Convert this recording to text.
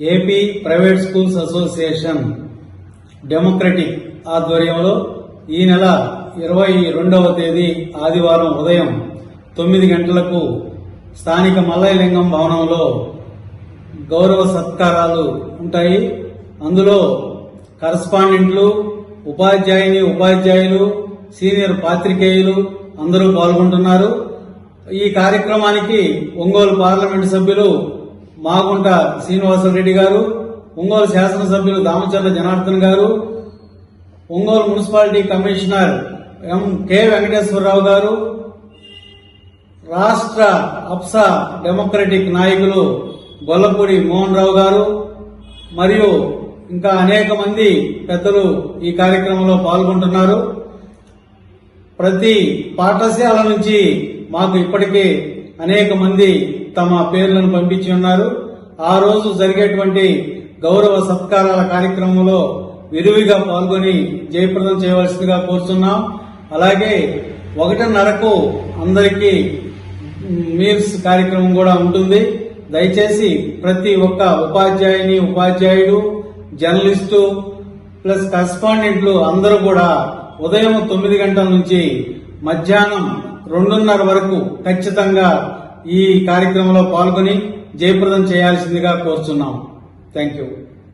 AP private schools association democratic ఆధ్వర్యంలో ఈ నెల ఇరవై రెండవ తేదీ ఆదివారం ఉదయం తొమ్మిది గంటలకు స్థానిక మల్లయ్యలింగం భవనంలో గౌరవ సత్కారాలు ఉంటాయి. అందులో కరస్పాండెంట్లు ఉపాధ్యాయుని ఉపాధ్యాయులు సీనియర్ పాత్రికేయులు అందరూ పాల్గొంటున్నారు. ఈ కార్యక్రమానికి ఒంగోలు పార్లమెంటు సభ్యులు మాగుంట శ్రీనివాసరెడ్డి గారు ఒంగోలు శాసనసభ్యులు దామచర్ల జనార్దన్ గారు Ongole municipality commissioner M K Venkateswara Rao గారు రాష్ట్ర అప్సా డెమోక్రటిక్ నాయకులు గొల్లపూడి మోహన్ రావు గారు మరియు ఇంకా అనేక మంది పెద్దలు ఈ కార్యక్రమంలో పాల్గొంటున్నారు. ప్రతి పాఠశాల నుంచి మాకు ఇప్పటికే అనేక మంది తమ పేర్లను పంపించి ఉన్నారు. ఆ రోజు జరిగేటువంటి గౌరవ సత్కారాల కార్యక్రమంలో విరివిగా పాల్గొని జయప్రదం చేయవలసిందిగా కోరుతున్నాం అలాగే ఒకటిన్నరకు అందరికీ మీల్స్ కార్యక్రమం కూడా ఉంటుంది. దయచేసి ప్రతి ఒక్క ఉపాధ్యాయుని ఉపాధ్యాయుడు జర్నలిస్టు ప్లస్ కరస్పాండెంట్లు అందరూ కూడా ఉదయం తొమ్మిది గంటల నుంచి మధ్యాహ్నం రెండున్నర వరకు ఖచ్చితంగా ఈ కార్యక్రమంలో పాల్గొని జయప్రదం చేయాల్సిందిగా కోరుచున్నాం. Thank you